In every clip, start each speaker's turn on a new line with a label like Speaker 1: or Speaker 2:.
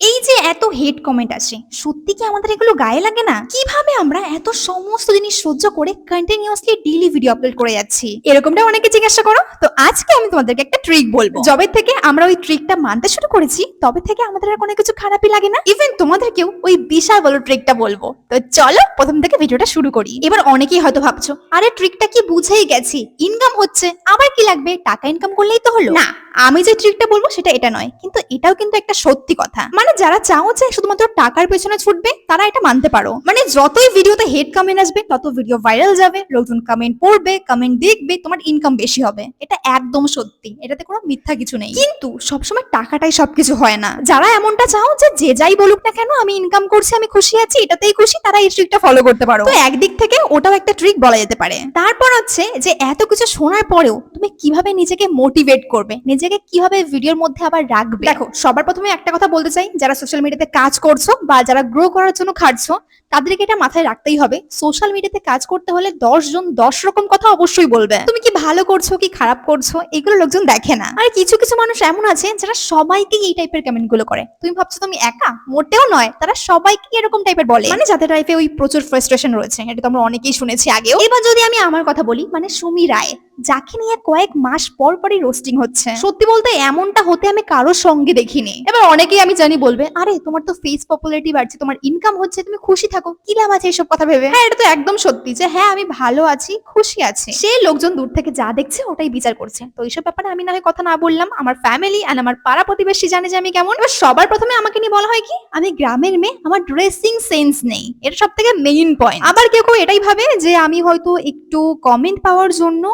Speaker 1: এই যে এত হেড কমেন্ট আসে সত্যি কি আমাদের এগুলো গায়ে লাগে না? কীভাবে আমরা এত সমস্ত জিনিস সহ্য করে কন্টিনিউয়াসলি ডেইলি ভিডিও আপলোড করে যাচ্ছি? এরকমটা অনেকে জিজ্ঞাসা করো। তো আজকে আমি তোমাদেরকে একটা ট্রিক বলব। যবে থেকে আমরা ওই ট্রিকটা মানতে শুরু করেছি তবে থেকে আমাদের আর কোনো কিছু খারাপই লাগে না। ইভেন তোমাদেরকেও ওই বিশাল বড় ট্রিকটা বলব। তো চলো প্রথম থেকে ভিডিওটা শুরু করি। এবার অনেকেই হয়তো ভাবছ আরে ট্রিকটা কি বুঝেই গেছি? ইনকাম হচ্ছে আবার কি লাগবে? টাকা ইনকাম করলেই তো হলো? না। আমি যে ট্রিকটা বলব সেটা এটা নয় কিন্তু এটাও কিন্তু একটা সত্যি কথা। মানে যারা চাও যে শুধুমাত্র টাকার পেছনে ছুটবে, তারা এটা মানতে পারো। মানে যতই ভিডিওতে হেড কমেন্ট আসবে, তত ভিডিও ভাইরাল যাবে, লোকজন কমেন্ট পড়বে কমেন্ট দেখবে, তোমার ইনকাম বেশি হবে। এটা একদম সত্যি। এটাতে কোনো মিথ্যা কিছু নেই। কিন্তু সবসময় টাকাটাই সবকিছু হয় না। যারা এমনটা চাও যে যে যাই বলুক না কেন, আমি ইনকাম করছি, আমি খুশি আছি, এটাতেই খুশি, তারা এই ট্রিকটা ফলো করতে পারো। তো একদিক থেকে ওটাও একটা ট্রিক বলা যেতে পারে। তারপর হচ্ছে যে এত কিছু শোনার পরেও তুমি কীভাবে নিজেকে মোটিভেট করবে? নিজেকে কীভাবে ভিডিওর মধ্যে আবার রাখবে? দেখো, সবার প্রথমে একটা কথা বলতে চাই, যারা সোশ্যাল মিডিয়াতে কাজ করছ বা যারা গ্রো করার জন্য খাটছো, তাদেরকে এটা মাথায় রাখতেই হবে। সোশ্যাল মিডিয়াতে কাজ করতে হলে জন দশ রকম কথা অবশ্যই বলবে। তুমি কি ভালো করছ, কি খারাপ করছ, এগুলো লোকজন দেখে না। আর কিছু কিছু মানুষ এমন আছে যারা সবাইকে এই টাইপের কমেন্টগুলো করে। তুমি ভাবছ তুমি একা? মোটেও নয়, তারা সবাইকে এরকম টাইপের বলে। মানে যাদের লাইফে ওই প্রচুর ফ্রাস্ট্রেশন রয়েছে, এটা তো আমরা অনেকেই শুনেছি আগেও। এবার যদি আমি আমার কথা বলি মানে সুমি রায়। যাকে নিয়ে কয়েক মাস পর পরই রোস্টিং হচ্ছে। সত্যি বলতে এমনটা হতে আমি কারোর সঙ্গে দেখিনি। এবার অনেকেই আমি জানি বলবে, আরে, তোমার তো ফেস পপুলারিটি বাড়ছে, তোমার ইনকাম হচ্ছে, তুমি খুশি থাকো, কি লাভ আছে এইসব কথা ভেবে? হ্যাঁ এটা তো একদম সত্যি যে হ্যাঁ আমি ভালো আছি, খুশি আছি। সে লোকজন দূর থেকে যা দেখছে, ওটাই বিচার করছে। তো এইসব ব্যাপারে আমি না হয় কথা না বললাম, আমার ফ্যামিলি আর আমার পাড়া প্রতিবেশী জানে যে আমি কেমন। এবার সবার প্রথমে আমাকে নিয়ে বলা হয় কি, আমি গ্রামের মেয়ে, আমার ড্রেসিং সেন্স নেই। এটা সব থেকে মেইন পয়েন্ট আবার কেউ কেউ এটাই ভাবে যে, আমি হয়তো একটু কমেন্ট পাওয়ার জন্য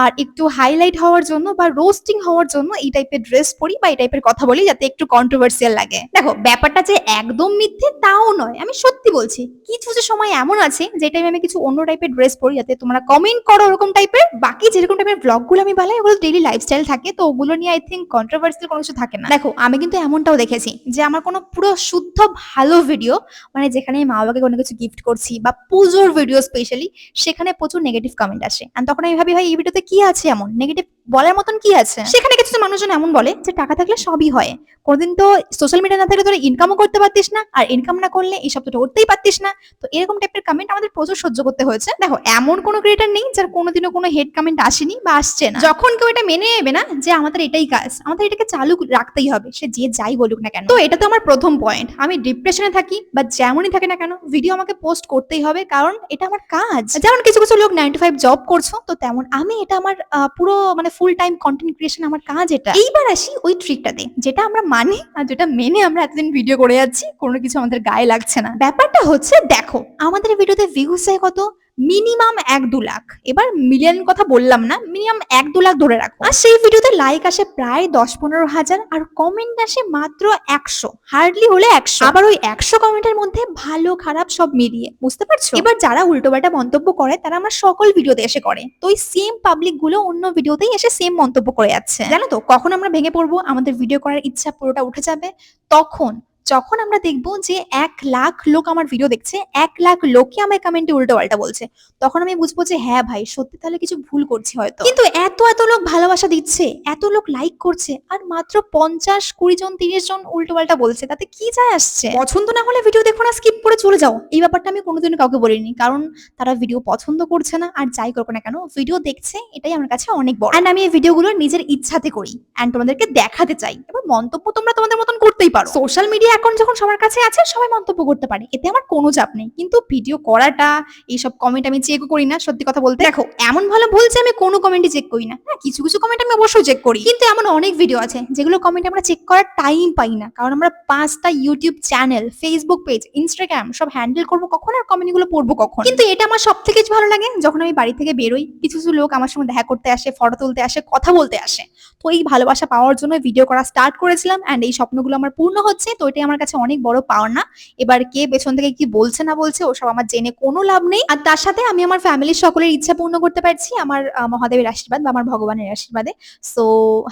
Speaker 1: আর একটু হাইলাইট হওয়ার জন্য বা রোস্টিং হওয়ার জন্য এই টাইপের ড্রেস পরি বা এই টাইপের কথা বলি যাতে একটু কন্ট্রোভার্সিয়াল লাগে। দেখো, ব্যাপারটা যে একদম মিথ্যে তাও নয়, আমি সত্যি বলছি। কিছু যে সময় এমন আছে, যে টাইমে আমি কিছু অন্য টাইপের ড্রেস পরি যাতে তোমরা কমেন্ট করো ওরকম টাইপের বাকি যেরকম টাইপের ব্লগগুলো আমি বানাই ওগুলো ডেইলি লাইফস্টাইল থাকে, তো ওগুলো নিয়ে আই থিঙ্ক কন্ট্রোভার্সিয়াল কোনো কিছু থাকে না। দেখো, আমি কিন্তু এমনটাও দেখেছি যে আমার কোনো পুরো শুদ্ধ ভালো ভিডিও মানে যেখানে আমি মা বাবাকে কোনো কিছু গিফট করছি বা পুজোর ভিডিও স্পেশালি সেখানে প্রচুর নেগেটিভ কমেন্ট আসে। তখন আমি ভাবি, ভাই, এই ভিডিওতে কি আছে এমন? নেগেটিভ বলার মতন কি আছে? সেখানে কিছু মানুষজন এমন বলে যে টাকা থাকলে সবই হয়। কোনোদিন তো সোশ্যাল মিডিয়া না থাকলে তোরা ইনকামও করতে পারতিস না, আর ইনকাম না করলে এই তো করতেই পারতিস না। তো এরকম টাইপের কমেন্ট আমাদের প্রচুর সহ্য করতে হয়েছে। দেখো, এমন কোনো ক্রিয়েটার নেই যার কোনোদিনও কোনো হেড কমেন্ট আসেনি বা আসছে না। যখন কেউ এটা মেনে নেবে না যে আমাদের এটাই কাজ, আমাদের এটাকে চালু রাখতেই হবে, সে যে যাই বলুক না কেন। তো এটা তো আমার প্রথম পয়েন্ট আমি ডিপ্রেশনে থাকি বা যেমনই থাকে না কেন ভিডিও আমাকে পোস্ট করতেই হবে কারণ এটা আমার কাজ। যেমন কিছু কিছু লোক নাইন টু ফাইভ জব করছ, তো তেমন আমি এটা আমার পুরো মানে ফুল টাইম কন্টেন্ট ক্রিয়েশন আমার কাজ এটা। এইবার আসি ওই ট্রিকটাতে যেটা আমরা মানি আর যেটা মেনে আমরা এতদিন ভিডিও করে যাচ্ছি, কোনো কিছু আমাদের গায়ে লাগছে না। ব্যাপারটা হচ্ছে, দেখো, আমাদের ভিডিওতে ভিউজ চাই কত? মিনিমাম এক দু লাখ। এবার মিলিয়ন কথা বললাম না, মিনিমাম এক দু লাখ ধরে রাখো। আর সেই ভিডিওতে লাইক আসে প্রায় দশ পনেরো হাজার, আর কমেন্ট আসে মাত্র একশো। হার্ডলি হলে একশো। আবার ওই একশো কমেন্টের মধ্যে ভালো খারাপ সব মিলিয়ে, বুঝতে পারছ? এবার যারা উল্টোপাল্টা মন্তব্য করে, তারা আমার সকল ভিডিওতে এসে করে। তো ওই সেম পাবলিকগুলো অন্য ভিডিওতেই এসে সেম মন্তব্য করে যাচ্ছে। জানো তো, কখন আমরা ভেঙে পড়ব? আমাদের ভিডিও করার ইচ্ছা পুরোটা উঠে যাবে। তখন যখন আমরা দেখব যে এক লাখ লোক আমার ভিডিও দেখছে, এক লাখ লোকই আমার কমেন্টে উল্টো পাল্টা বলছে, তখন আমি বুঝব যে হ্যাঁ ভাই, সত্যি তাহলে কিছু ভুল করছি হয়তো। কিন্তু এত এত লোক ভালোবাসা দিচ্ছে, এত লোক লাইক করছে, আর মাত্র পঞ্চাশ, কুড়ি জন, তিরিশ জন উল্টো পাল্টা বলছে, তাতে কি যায় আসছে? পছন্দ না হলে ভিডিও দেখো না স্কিপ করে চলে যাও। এই ব্যাপারটা আমি কোনোদিনও কাউকে বলিনি, কারণ তারা ভিডিও পছন্দ করছে না, আর যাই করব না কেন ভিডিও দেখছে, এটাই আমার কাছে অনেক বড়। অ্যান্ড আমি এই ভিডিওগুলো নিজের ইচ্ছাতে করি অ্যান্ড তোমাদেরকে দেখাতে চাই এবার মন্তব্য তোমরা তোমাদের মতন করতেই পারো। সোশ্যাল মিডিয়া এখন যখন সবার কাছে আছে, সবাই মন্তব্য করতে পারে। এতে আমার কোনো চাপ নেই। কিন্তু ভিডিও করাটা, এইসব কমেন্ট আমি চেকও করি না, সত্যি কথা বলতে। দেখো, এমন ভালো বলছে আমি কোনো কমেন্টই চেক করি না। হ্যাঁ কিছু কিছু কমেন্ট আমি অবশ্যই চেক করি। কিন্তু এমন অনেক ভিডিও আছে, যেগুলো কমেন্ট আমরা চেক করার টাইম পাই না। কারণ আমরা পাঁচটা YouTube channel Facebook page Instagram সব হ্যান্ডেল করব কখন আর কমেন্টগুলো পড়ব কখন? কিন্তু এটা আমার সব থেকে ভালো লাগে, যখন আমি বাড়ি থেকে বেরোই, কিছু কিছু লোক আমার সঙ্গে দেখা করতে আসে ফটো তুলতে আসে, কথা বলতে আসে। তো এই ভালোবাসা পাওয়ার জন্য ভিডিও করা স্টার্ট করেছিলাম অ্যান্ড এই স্বপ্নগুলো আমার পূর্ণ হচ্ছে। তো এটাই আমার কাছে অনেক বড় পাওনা। এবার কে পেছন থেকে কি বলছে না বলছে, ওসব আমার জেনে কোনো লাভ নেই। আর তার সাথে আমি আমার ফ্যামিলির সকলের ইচ্ছা পূর্ণ করতে পারছি, আমার মহাদেবের আশীর্বাদ বা আমার ভগবানের আশীর্বাদে। সো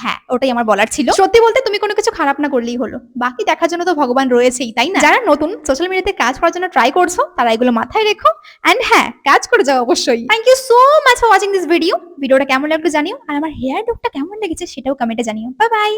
Speaker 1: হ্যাঁ ওটাই আমার বলার ছিল। সত্যি বলতে তুমি কোনো কিছু খারাপ না করলেই হলো। বাকি দেখার জন্য তো ভগবান রয়েছেই, তাই না? যারা নতুন সোশ্যাল মিডিয়াতে কাজ করার জন্য ট্রাই করছ, তারা এগুলো মাথায় রেখো। অ্যান্ড হ্যাঁ কাজ করে যাও অবশ্যই। Thank you so much for watching this video ভিডিওটা কেমন লাগল জানিও। আর আমার হেয়ার লুকটা কেমন লেগেছে সেটাও কমেন্টে জানিও। Bye bye